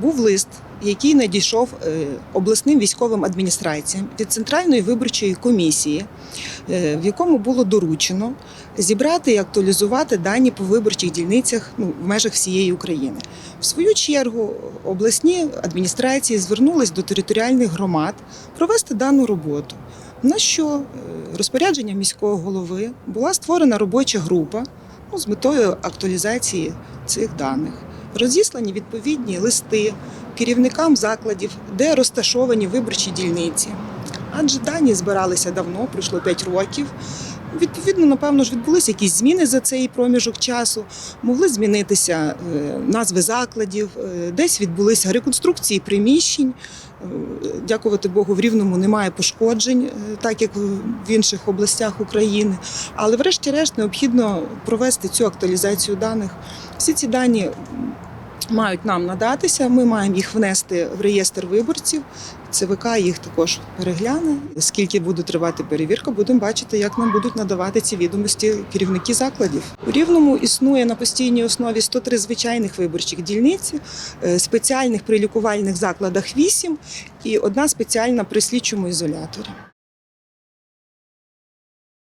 Був лист, який надійшов е, обласним військовим адміністраціям від Центральної виборчої комісії, е, в якому було доручено зібрати і актуалізувати дані по виборчих дільницях ну, в межах всієї України. В свою чергу обласні адміністрації звернулись до територіальних громад провести дану роботу. На що е, розпорядженням міського голови була створена робоча група ну, з метою актуалізації цих даних. Розіслані відповідні листи керівникам закладів, де розташовані виборчі дільниці. Адже дані збиралися давно, пройшло 5 років. Відповідно, напевно ж відбулися якісь зміни за цей проміжок часу. Могли змінитися е, назви закладів, е, десь відбулися реконструкції приміщень. Е, Дякувати Богу, в Рівному немає пошкоджень, так як в інших областях України. Але, врешті-решт, необхідно провести цю актуалізацію даних. Всі ці дані мають нам надатися. Ми маємо їх внести в реєстр виборців. ЦВК їх також перегляне. Скільки буде тривати перевірка, будемо бачити, як нам будуть надавати ці відомості керівники закладів. У Рівному існує на постійній основі 103 звичайних виборчих дільниці, е, спеціальних при лікувальних закладах 8 і одна спеціальна при слідчому ізоляторі.